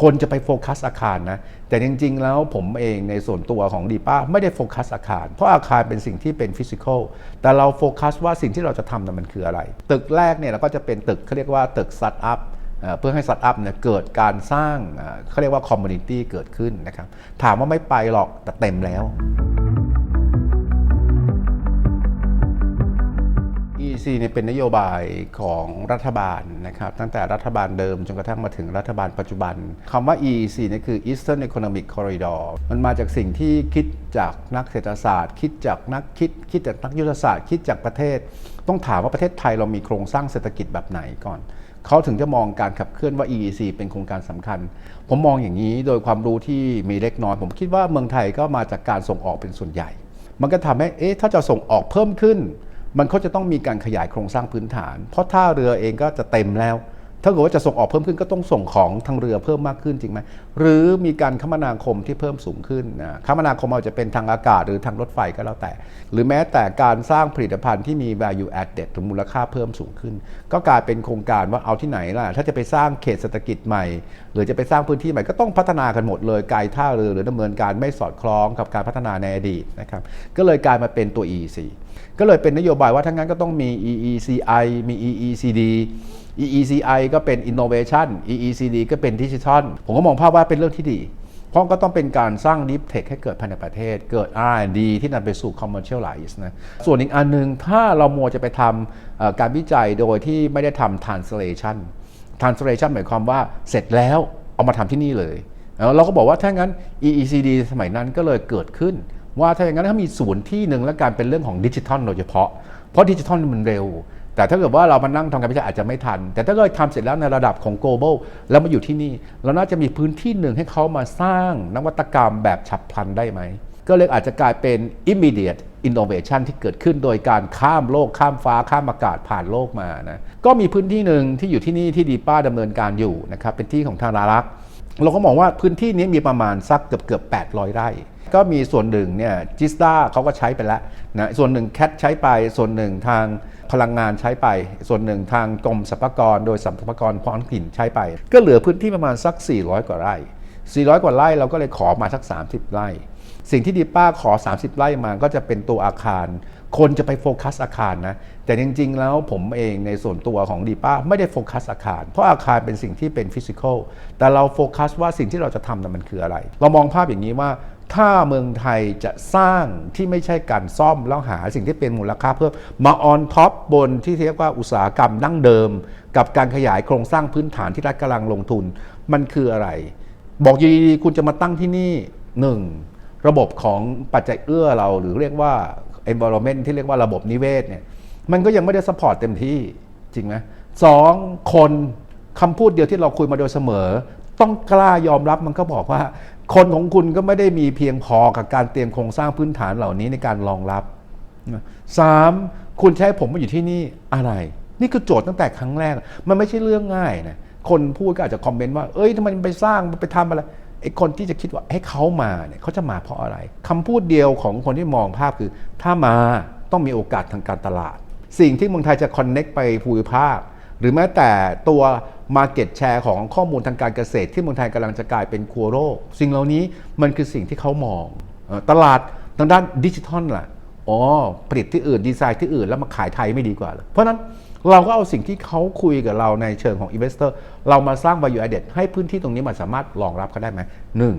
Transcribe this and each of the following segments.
คนจะไปโฟกัสอาคารนะ แต่จริง ๆ แล้วผมเองในส่วนตัวของดีป้าไม่ได้โฟกัสอาคาร เพราะอาคารเป็นสิ่งที่เป็นฟิสิกอลแต่เราโฟกัสว่าสิ่งที่เราจะทำนั้นมันคืออะไร ตึกแรกเนี่ยเราก็จะเป็นตึกเขาเรียกว่าตึกสตาร์ทอัพเพื่อให้สตาร์ทอัพเนี่ยเกิดการสร้างเอ่อเขาเรียกว่าคอมมูนิตี้เกิดขึ้นนะครับถามว่าไม่ไปหรอกแต่เต็มแล้ว EC เนี่ยเป็นนโยบายของรัฐบาลนะครับตั้งแต่รัฐบาลเดิมจนกระทั่งมาถึงรัฐบาลปัจจุบันคำว่า EEC เนี่ยคือ Eastern Economic Corridor มันมาจากสิ่งที่คิดจากนักเศรษฐศาสตร์ คิดจากนักคิด คิดจากนักยุทธศาสตร์ คิดจากประเทศ ต้องถามว่าประเทศไทยเรามีโครงสร้างเศรษฐกิจแบบไหนก่อนเขาถึงจะมองการขับเคลื่อนว่า EEC เป็นโครงการสำคัญ ผมมองอย่างนี้โดยความรู้ที่มีเล็กน้อย ผมคิดว่าเมืองไทยก็มาจากการส่งออกเป็นส่วนใหญ่ มันก็ทำให้ เอ๊ะ ถ้าจะส่งออกเพิ่มขึ้น มันก็จะต้องมีการขยายโครงสร้างพื้นฐาน เพราะท่าเรือเองก็จะเต็มแล้ว ถ้าเกิดว่าจะส่งออกเพิ่มขึ้นก็ต้องส่งของทางเรือเพิ่มมากขึ้นจริงไหมหรือมีการคมนาคมที่เพิ่มสูงขึ้นนะคมนาคมอาจจะเป็นทางอากาศหรือทางรถไฟก็แล้วแต่ หรือแม้แต่การสร้างผลิตภัณฑ์ที่มี value added หรือมูลค่าเพิ่มสูงขึ้น ก็กลายเป็นโครงการว่าเอาที่ไหนล่ะถ้าจะไปสร้างเขตเศรษฐกิจใหม่ หรือจะไปสร้างพื้นที่ใหม่ก็ต้องพัฒนากันหมดเลยไกายท่าเรือหรือดำเนินการไม่สอดคล้องกับการพัฒนาในอดีตนะครับก็เลยกลายมาเป็นตัว EEC ก็เลยเป็นนโยบายว่าทั้างนั้นก็ต้องมี EECI มี EECD EECI ก็เป็น Innovation EECD ก็เป็นดิจิทัลผมก็มองภาพว่าเป็นเรื่องที่ดี เพราะก็ต้องเป็นการสร้าง Deep Tech ให้เกิดภายในประเทศ เกิด R&D ที่นำไปสู่ Commercialize นะ ส่วนอีกอันหนึง ถ้าเรามัวจะไปทำการวิจัยโดยที่ไม่ได้ทำ Translation Translation หมายความว่าเสร็จแล้วเอามาทำที่นี่เลย เราก็บอกว่าถ้างั้น EECD สมัยนั้นก็เลยเกิดขึ้น ว่าถ้าอย่างนั้นถ้ามีศูนย์ที่หนึ่งและการเป็นเรื่องของดิจิทัลโดยเฉพาะ เพราะดิจิทัลมันเร็ว แต่ถ้าเกิดว่าเรามานั่งทำการวิจัยอาจจะไม่ทัน แต่ถ้าเกิดทำเสร็จแล้วในระดับของ global แล้วมาอยู่ที่นี่ เราน่าจะมีพื้นที่หนึ่งให้เขามาสร้างนวัตกรรมแบบฉับพลันได้ไหม ก็เลยอาจจะกลายเป็น immediate innovation ที่เกิดขึ้นโดยการข้ามโลกข้ามฟ้าข้ามอากาศผ่านโลกมานะ ก็มีพื้นที่หนึ่งที่อยู่ที่นี่ที่ดีป้าดำเนินการอยู่นะครับเป็นที่ของทางรารักษ์ เราก็มองว่าพื้นที่นี้มีประมาณสักเกือบเกือบ800 ไร่ ก็มีส่วนหนึ่งเนี่ยจิสตาเขาก็ใช้ไปแล้วนะส่วนหนึ่งแคทใช้ไป ส่วนหนึ่งทางพลังงานใช้ไป ส่วนหนึ่งทางกรมสรรพากร โดยสรรพากรท้องถิ่นใช้ไป ก็เหลือพื้นที่ประมาณสัก 400 กว่าไร่ 400 กว่าไร่เราก็เลยขอมาสัก 30 ไร่ สิ่งที่ดีป้าขอ 30 ไร่มาก็จะเป็นตัวอาคาร คนจะไปโฟกัสอาคารนะ แต่จริง ๆ แล้วผมเองในส่วนตัวของดีป้าไม่ได้โฟกัสอาคาร เพราะอาคารเป็นสิ่งที่เป็นฟิสิกอลแต่เราโฟกัสว่าสิ่งที่เราจะทำนั้นมันคืออะไร เรามองภาพอย่างนี้ว่าถ้าเมืองไทยจะสร้างที่ไม่ใช่การซ่อมแล้วหาสิ่งที่เป็นมูลค่าเพิ่มมาออนท็อปบนที่เรียกว่าอุตสาหกรรมดั้งเดิม กับการขยายโครงสร้างพื้นฐานที่รัฐกำลังลงทุน มันคืออะไร บอกอยู่ดีๆคุณจะมาตั้งที่นี่หนึ่งระบบของปัจจัยเอื้อเราหรือเรียกว่า environment ที่เรียกว่าระบบนิเวศเนี่ยมันก็ยังไม่ได้ support เต็มที่จริงไหมสองคนคำพูดเดียวที่เราคุยมาโดยเสมอ ต้องกล้ายอมรับมันก็บอกว่า คนของคุณก็ไม่ได้มีเพียงพอกับการเตรียมโครงสร้างพื้นฐานเหล่านี้ในการรองรับสามคุณใช้ผมมาอยู่ที่นี่อะไร นี่คือโจทย์ตั้งแต่ครั้งแรก มันไม่ใช่เรื่องง่ายนะคนพูดก็อาจจะคอมเมนต์ว่า เอ้ยทำไมมันไปสร้างไปทำอะไร ไอ้คนที่จะคิดว่าให้เขามาเนี่ยเขาจะมาเพราะอะไรคำพูดเดียวของคนที่มองภาพคือ ถ้ามาต้องมีโอกาสทางการตลาด สิ่งที่เมืองไทยจะคอนเน็กไปภูมิภาค หรือแม้แต่ตัว Market Share ของข้อมูลทางการเกษตร ที่เมืองไทยกำลังจะกลายเป็นครัวโลกสิ่งเหล่านี้มันคือสิ่งที่เขามองตลาดทางด้านดิจิทัลล่ะอ๋อผลิตที่อื่นดีไซน์ที่อื่นแล้วมาขายไทยไม่ดีกว่าเหรอเพราะนั้น เราก็เอาสิ่งที่เขาคุยกับเราในเชิงของ Investor เรามาสร้าง value added ให้พื้นที่ตรงนี้มันสามารถรองรับเขาได้ไหมหนึ่ง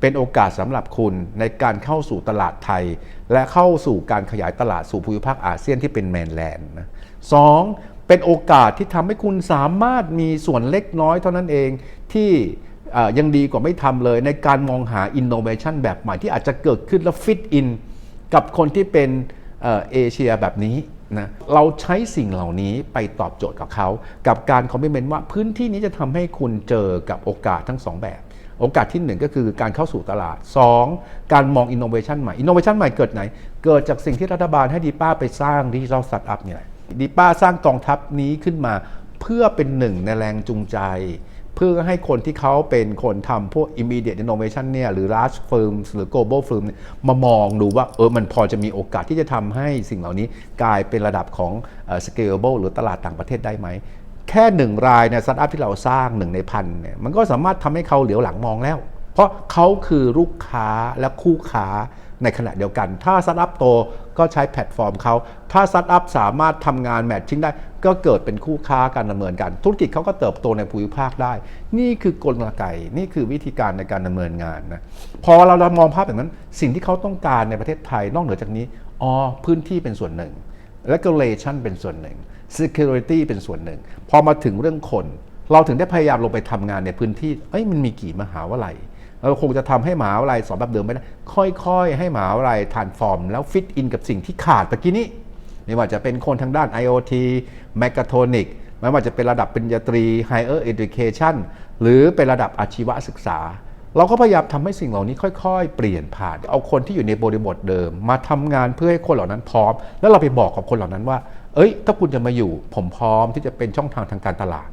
เป็นโอกาสสำหรับคุณในการเข้าสู่ตลาดไทย และเข้าสู่การขยายตลาดสู่ภูมิภาคอาเซียนที่เป็นแมนแลนด์นะสองเป็นโอกาสที่ทำให้คุณสามารถมีส่วนเล็กน้อยเท่านั้นเองที่ยังดีกว่าไม่ทำเลยในการมองหา innovation แบบใหม่ที่อาจจะเกิดขึ้นแล้ว fit in กับคนที่เป็นเอเชียแบบนี้ นะเราใช้สิ่งเหล่านี้ไปตอบโจทย์กับเขา กับการคอมมิเมนต์ว่าพื้นที่นี้จะทำให้คุณเจอกับโอกาสทั้งสองแบบ โอกาสที่ 1 ก็คือการเข้าสู่ตลาด 2 การมองอินโนเวชันใหม่อินโนเวชันใหม่เกิดไหน เกิดจากสิ่งที่รัฐบาลให้ดีป้าไปสร้างดิจิทัลสตาร์ทอัพนี่ยดีป้าสร้างกองทัพนี้ขึ้นมา เพื่อเป็นหนึ่งในแรงจูงใจ เพื่อให้คนที่เขาเป็นคนทำพวก immediate innovation เนี่ยหรือ large firms หรือ global firm มามองดูว่าเออมันพอจะมีโอกาสที่จะทำให้สิ่งเหล่านี้กลายเป็นระดับของ scalable หรือตลาดต่างประเทศได้ไหม แค่หนึ่งรายเนี่ยสตาร์ทอัพที่เราสร้างหนึ่งในพันเนี่ยมันก็สามารถทำให้เขาเหลียวหลังมองแล้ว เพราะเขาคือลูกค้าและคู่ค้าในขณะเดียวกัน ถ้าสตาร์ทอัพโต ก็ใช้แพลตฟอร์มเขา ถ้าสตาร์ทอัพสามารถทำงานแมทชิ่งได้ ก็เกิดเป็นคู่ค้าการดำเนินการ ธุรกิจเขาก็เติบโตในภูมิภาคได้ นี่คือกลไก นี่คือวิธีการในการดำเนินงานนะ พอเรามองภาพอย่างนั้น สิ่งที่เขาต้องการในประเทศไทยนอกเหนือจากนี้ อ๋อ พื้นที่เป็นส่วนหนึ่ง regulation เป็นส่วนหนึ่ง security เป็นส่วนหนึ่ง พอมาถึงเรื่องคน เราถึงได้พยายามลงไปทำงานในพื้นที่ เอ้ย มันมีกี่มหาวิทยาลัย เราคงจะทำให้หมหาวิทยาลัยสอนแบบเดิมไม่ได้ค่อยๆ ให้หมหาวิทยาลัยทานฟอร์ม แล้วฟิตอินกับสิ่งที่ขาดเมื่อกี้นี้ไม่ว่าจะเป็นคนทางด้าน IoT Mechatronic ไม่ว่าจะเป็นระดับปริญญาตรี Higher Education หรือเป็นระดับอาชีวศึกษา เราก็พยายามทำให้สิ่งเหล่านี้ค่อยๆ เปลี่ยนผ่าน เอาคนที่อยู่ในบริบทเดิม มาทำงานเพื่อให้คนเหล่านั้นพร้อม แล้วเราไปบอกกับคนเหล่านั้นว่า เอ้ย ถ้าคุณจะมาอยู่ ผมพร้อมที่จะเป็นช่องทางทางการตลาด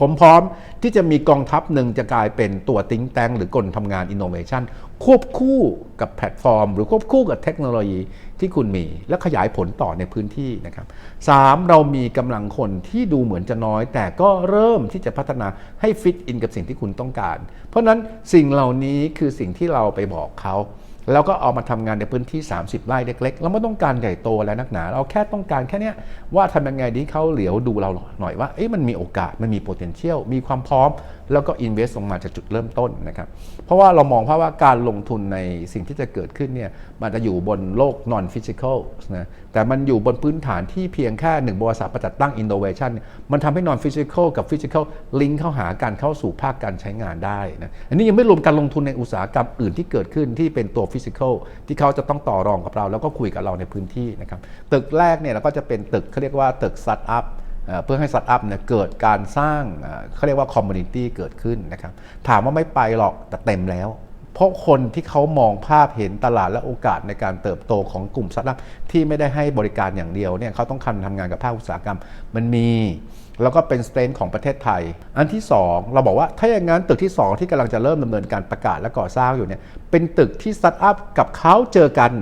ผมพร้อมที่จะมีกองทัพหนึ่งจะกลายเป็นตัวติ้งแตงหรือกลทำงานอินโนเวชันควบคู่กับแพลตฟอร์ม หรือควบคู่กับเทคโนโลยีที่คุณมี และขยายผลต่อในพื้นที่นะครับสามเรามีกำลังคนที่ดูเหมือนจะน้อย แต่ก็เริ่มที่จะพัฒนาให้ฟิตอินกับสิ่งที่คุณต้องการ เพราะนั้นสิ่งเหล่านี้คือสิ่งที่เราไปบอกเขา แล้วก็เอามาทำงานในพื้นที่ 30 ไร่เล็กๆ เราไม่ต้องการใหญ่โตอะไรนักหนา เราแค่ต้องการแค่นี้ว่าทำยังไงดีเขาเหลียวดูเราหน่อยว่าเอ๊ะมันมีโอกาสมันมี potential มีความพร้อม แล้วก็ invest ลงมาจากจุดเริ่มต้นนะครับ เพราะว่าเรามองภาพว่าการลงทุนในสิ่งที่จะเกิดขึ้นเนี่ยมันจะอยู่บนโลก non physical นะแต่มันอยู่บนพื้นฐานที่เพียงแค่หนึ่งบริษัทประจัดตั้ง innovation มันทำให้ non physical กับ physical ลิงก์เข้าหาการเข้าสู่ภาคการใช้งานได้นะอันนี้ยังไม่รวมการลงทุนในอุตสาหกรรมอื่นที่เกิดขึ้นที่เป็นตัว physical ที่เขาจะต้องต่อรองกับเรา แล้วก็คุยกับเราในพื้นที่นะครับตึกแรกเนี่ยเราก็จะเป็นตึกเขาเรียกว่าตึก startup เพื่อให้สตาร์ทอัพเนี่ยเกิดการสร้างเขาเรียกว่าคอมมูนิตี้เกิดขึ้นนะครับถามว่าไม่ไปหรอกแต่เต็มแล้ว เพราะคนที่เขามองภาพเห็นตลาดและโอกาสในการเติบโตของกลุ่มสตาร์ทอัพที่ไม่ได้ให้บริการอย่างเดียวเนี่ยเขาต้องคันทำงานกับภาคอุตสาหกรรมมันมีแล้วก็เป็นสเตรนของประเทศไทย อันที่ 2 เราบอกว่าถ้าอย่างนั้นตึกที่ 2 ที่กำลังจะเริ่มดำเนินการประกาศและก่อสร้างอยู่เนี่ยเป็นตึกที่สตาร์ทอัพกับเขาเจอกัน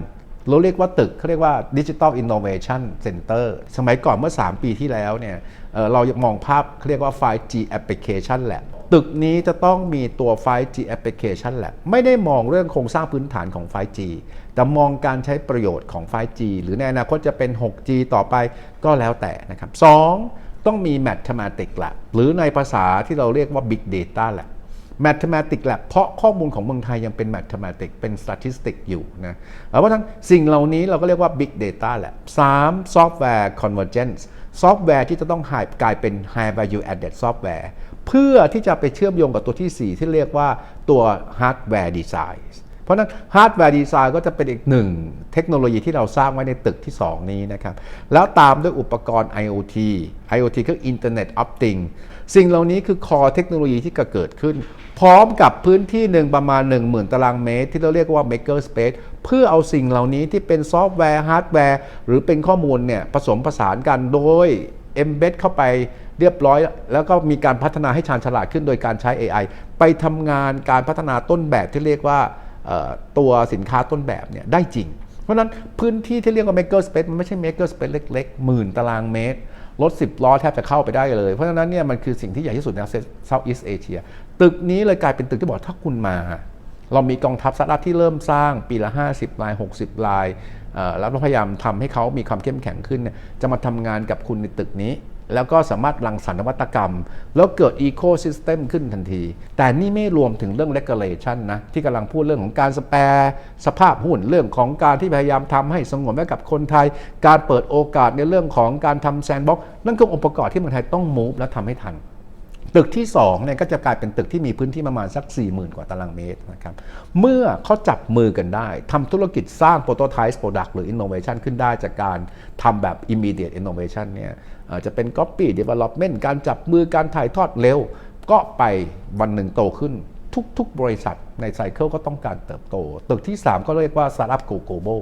เราเรียกว่าตึกเขาเรียกว่า Digital Innovation Center สมัยก่อนเมื่อ 3 ปีที่แล้วเนี่ยเเรามองภาพเขาเรียกว่า 5G Application แหละตึกนี้จะต้องมีตัว 5G Application แหละไม่ได้มองเรื่องโครงสร้างพื้นฐานของ 5G แต่มองการใช้ประโยชน์ของ 5G หรือในอนาคตจะเป็น 6G ต่อไปก็แล้วแต่นะครับ 2. ต้องมี Mathematics Lab หรือในภาษาที่เราเรียกว่า Big Data Lab Mathematics Lab เพราะข้อมูลของเมืองไทยยังเป็น Mathematics เป็น Statistics อยู่นะเพราะทั้งสิ่งเหล่านี้เราก็เรียกว่า Big Data Lab 3. Software Convergence ซอฟต์แวร์ที่จะต้องหายกลายเป็น High Value Added Software เพื่อที่จะไปเชื่อมโยงกับตัวที่ 4 ที่เรียกว่าตัว Hardware Design เพราะนั้น Hardware Design ก็จะเป็นอีกหนึ่งเทคโนโลยีที่เราสร้างไว้ในตึกที่ 2 นี้นะครับ แล้วตามด้วยอุปกรณ์ IoT IoT คือ Internet of Things สิ่งเหล่านี้คือ core เทคโนโลยีที่เกิดขึ้น พร้อมกับพื้นที่หนึ่งประมาณ 10,000 ตารางเมตร ที่เราเรียกว่า Maker Space เพื่อเอาสิ่งเหล่านี้ที่เป็นซอฟต์แวร์ฮาร์ดแวร์หรือเป็นข้อมูลเนี่ยผสมผสานกันโดย embed เข้าไปเรียบร้อย แล้วก็มีการพัฒนาให้ชาญฉลาดขึ้นโดยการใช้ AI ไปทำงานการพัฒนาต้นแบบที่เรียกว่า ตัวสินค้าต้นแบบเนี่ยได้จริง เพราะนั้นพื้นที่ที่เรียกว่า maker space มันไม่ใช่ maker space เล็กๆหมื่นตารางเมตรรถ10ล้อแทบจะเข้าไปได้เลย เพราะฉะนั้นเนี่ยมันคือสิ่งที่ใหญ่ที่สุดใน Southeast Asia ตึกนี้เลยกลายเป็นตึกที่บอกถ้าคุณมา เรามีกองทัพสตาร์ทอัพที่เริ่มสร้างปีละ 50 ลาย 60 ลายแล้วเราพยายามทำให้เขามีความเข้มแข็งขึ้นนจะมาทำงานกับคุณในตึกนี้ แล้วก็สามารถรังสรรค์นวัตกรรม แล้วเกิดอีโคซิสเต็มขึ้นทันที แต่นี่ไม่รวมถึงเรื่องเลกเลชันนะ ที่กำลังพูดเรื่องของการสแปรสภาพหุ้นเรื่องของการที่พยายามทำให้สงวนไว้กับคนไทย การเปิดโอกาสในเรื่องของการทำแซนด์บ็อกนั่นคือองค์ประกอบที่เมืองไทยต้องมูฟและทำให้ทัน ตึกที่2เนี่ยก็จะกลายเป็นตึกที่มีพื้นที่ประมาณสัก 40,000 กว่าตารางเมตรนะครับเมื่อเขาจับมือกันได้ทำธุรกิจสร้าง prototype product หรือ innovation ขึ้นได้จากการทำแบบ immediate innovation เนี่ยจะเป็น copy development การจับมือการถ่ายทอดเร็ว ก็ไปวันหนึ่งโตขึ้นทุกๆ บริษัทในไซเคิลก็ต้องการเติบโต ตึกที่ 3 ก็เรียกว่า startup go global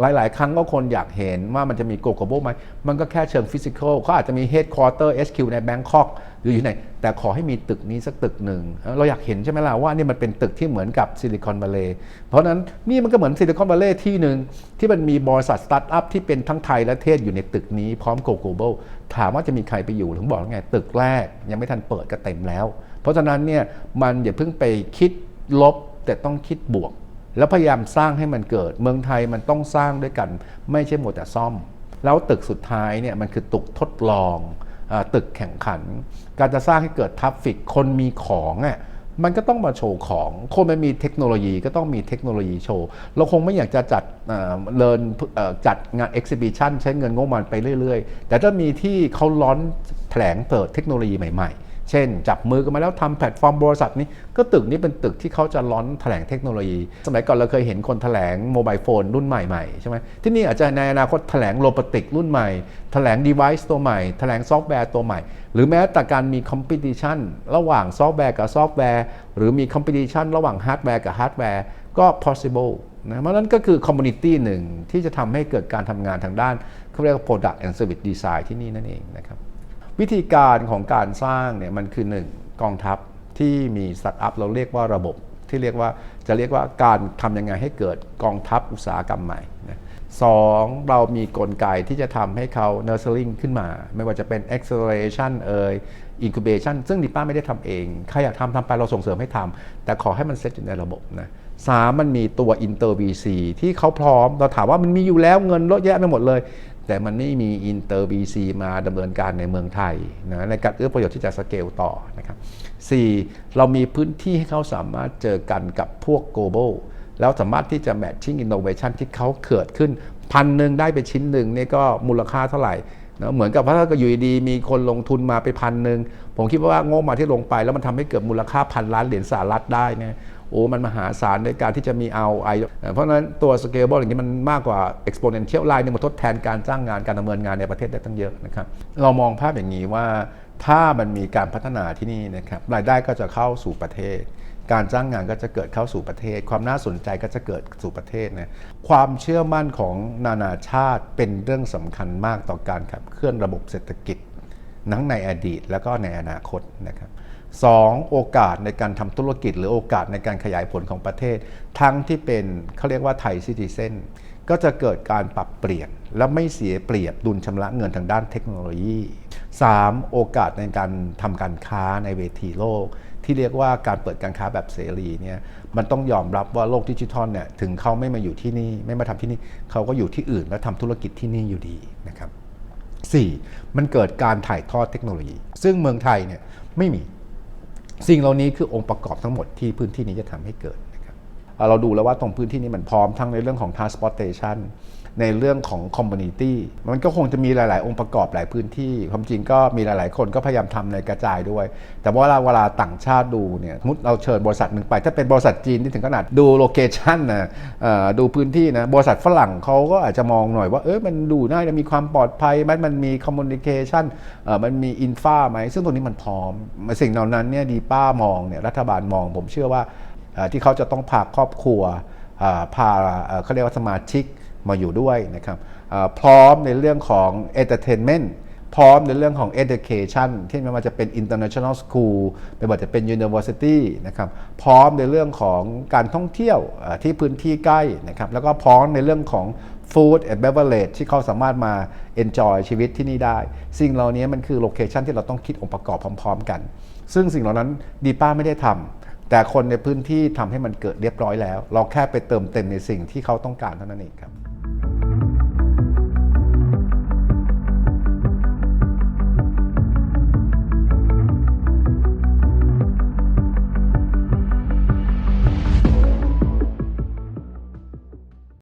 หลาย ๆ ครั้งก็คนอยากเห็นว่ามันจะมีโกล global ไหม มันก็แค่เชิงฟิสิกอลเขาอาจจะมี headquarter HQ ในแบงคอกหรืออยู่ไหน แต่ขอให้มีตึกนี้สักตึกหนึ่ง เราอยากเห็นใช่ไหมล่ะว่านี่มันเป็นตึกที่เหมือนกับซิลิคอน v ัลเลย์เพราะนั้นนี่มันก็เหมือนซิลิคอน v ัลเลย์ที่หนึ่งที่มันมีบริษัทสตาร์ทอัพที่เป็นทั้งไทยและเทศอยู่ในตึกนี้พร้อมโกล global ถามว่าจะมีใครไปอยู่ถึงบอกไงตึกแรก ยังไม่ทันเปิดก็เต็มแล้ว เพราะฉะนั้นเนี่ยมันอย่าเพิ่งไปคิดลบแต่ต้องคิดบวก แล้วพยายามสร้างให้มันเกิด เมืองไทยมันต้องสร้างด้วยกัน ไม่ใช่หมดแต่ซ่อม แล้วตึกสุดท้ายเนี่ยมันคือตึกทดลองอตึกแข่งขัน การจะสร้างให้เกิดทัฟฟิกคนมีของอะมันก็ต้องมาโชว์ของ คนมันมีเทคโนโลยีก็ต้องมีเทคโนโลยีโชว์ เราคงไม่อยากจะจัดเลินจัดงานเอ็กซิบิชันใช้เงินงบประมาณไปเรื่อย ๆ แต่ถ้ามีที่เขาล้อนแถลงเปิดเทคโนโลยีใหม่ ๆ เช่น จับมือกันมาแล้วทำแพลตฟอร์มบริษัทนี้ ก็ตึกนี้เป็นตึกที่เขาจะล้อนแถลงเทคโนโลยี สมัยก่อนเราเคยเห็นคนแถลงโมบายโฟนรุ่นใหม่ๆใช่ไหมที่นี่อาจจะในอนาคตแถลงโรบอติกรุ่นใหม่ แถลง device ตัวใหม่ แถลงซอฟต์แวร์ตัวใหม่ หรือแม้แต่การมี competition ระหว่างซอฟต์แวร์กับซอฟต์แวร์ หรือมี competition ระหว่างฮาร์ดแวร์กับฮาร์ดแวร์ก็ possible นะเพราะนั้นก็คือ community หนึ่งที่จะทำให้เกิดการทำงานทางด้านเขาเรียกว่า product and service design ที่นี่นั่นเองนะครับ วิธีการของการสร้างเนี่ยมันคือ1กองทัพที่มีสตาร์ทอัพเราเรียกว่าระบบที่เรียกว่าจะเรียกว่าการทำยังไงให้เกิดกองทัพอุตสาหกรรมใหม่นะสองเรามีกลไกที่จะทำให้เขา nurturing ขึ้นมา ไม่ว่าจะเป็น acceleration เอ่ย incubation ซึ่งดิป้าไม่ได้ทำเอง ใครอยากทำทำไปเราส่งเสริมให้ทำแต่ขอให้มันเซตอยู่ในระบบนะสามมันมีตัว inter VC ที่เขาพร้อมเราถามว่ามันมีอยู่แล้วเงินลดแยะไปหมดเลย แต่มันไม่มี Inter BC มาดำเนินการในเมืองไทยนะในการเอื้อประโยชน์ที่จะสเกลต่อนะครับ 4. เรามีพื้นที่ให้เขาสามารถเจอกันกับพวก global แล้วสามารถที่จะ matching innovation ที่เขาเกิดขึ้นพันหนึ่งได้ไปชิ้นหนึ่งนี่ก็มูลค่าเท่าไหร่นะเหมือนกับว่าถ้าอยู่ดีมีคนลงทุนมาไปพันหนึ่งผมคิดว่างบมาที่ลงไป แล้วมันทำให้เกิดมูลค่าพันล้านเหรียญสหรัฐได้นี่ย โอ้มันมหาศาลในการที่จะมีเอาไอเพราะฉะนั้นตัว scalable อย่างนี้มันมากกว่า exponential line นึงมาทดแทนการจ้างงานการดำเนินงานในประเทศได้ตั้งเยอะนะครับเรามองภาพอย่างนี้ว่าถ้ามันมีการพัฒนาที่นี่นะครับรายได้ก็จะเข้าสู่ประเทศ การจ้างงานก็จะเกิดเข้าสู่ประเทศ ความน่าสนใจก็จะเกิดสู่ประเทศนะความเชื่อมั่นของนานาชาติเป็นเรื่องสำคัญมากต่อการขับเคลื่อนระบบเศรษฐกิจทั้งในอดีตแล้วก็ในอนาคตนะครับ สองโอกาสในการทำธุรกิจ หรือโอกาสในการขยายผลของประเทศ ทั้งที่เป็นเขาเรียกว่าไทยซิติเซนก็จะเกิดการปรับเปลี่ยน และไม่เสียเปรียบดุลชำระเงินทางด้านเทคโนโลยี 3. โอกาสในการทำการค้าในเวทีโลก ที่เรียกว่าการเปิดการค้าแบบเสรีเนี่ยมันต้องยอมรับว่าโลกดิจิทัลเนี่ยถึงเขาไม่มาอยู่ที่นี่ไม่มาทำที่นี่เขาก็อยู่ที่อื่นและทำธุรกิจที่นี่อยู่ดีนะครับ 4. มันเกิดการถ่ายทอดเทคโนโลยี ซึ่งเมืองไทยเนี่ยไม่มี สิ่งเหล่านี้คือองค์ประกอบทั้งหมดที่พื้นที่นี้จะทำให้เกิด เราดูแล้วว่าตรงพื้นที่นี้มันพร้อมทั้งในเรื่องของ transportation ในเรื่องของ community มันก็คงจะมีหลาย ๆ องค์ประกอบหลายพื้นที่ ความจริงก็มีหลาย ๆ คนก็พยายามทำในกระจายด้วย แต่ว่าเวลาเวลาต่างชาติดูเนี่ยมมติเราเชิญบริษัทหนึ่งไป ถ้าเป็นบริษัทจีนที่ถึงขนาดดูโลเคชันนะดูพื้นที่นะ บริษัทฝรั่งเขาก็อาจจะมองหน่อยว่า เออมันดูน่าจะมีความปลอดภัยมันมันมี communication มันมีอินฟาไหม ซึ่งตรงนี้มันพร้อม สิ่งเหล่านั้นเนี่ยดีป้ามองเนี่ยรัฐบาลมองผมเชื่อว่า ที่เขาจะต้องพาครอบครัวพาเขาเรียกว่าสมาชิกมาอยู่ด้วยนะครับพร้อมในเรื่องของ entertainment พร้อมในเรื่องของ education ที่ไม่ว่าจะเป็น international school ไม่ว่าจะเป็น university นะครับ พร้อมในเรื่องของการท่องเที่ยวที่พื้นที่ใกล้นะครับ แล้วก็พร้อมในเรื่องของ food and beverage ที่เขาสามารถมา enjoy ชีวิตที่นี่ได้ สิ่งเหล่านี้มันคือโลเคชันที่เราต้องคิดองค์ประกอบพร้อม ๆ กัน ซึ่งสิ่งเหล่านั้นดีป้าไม่ได้ทำ แต่คนในพื้นที่ทำให้มันเกิดเรียบร้อยแล้ว เราแค่ไปเติมเต็มในสิ่งที่เขาต้องการเท่านั้นเองครับ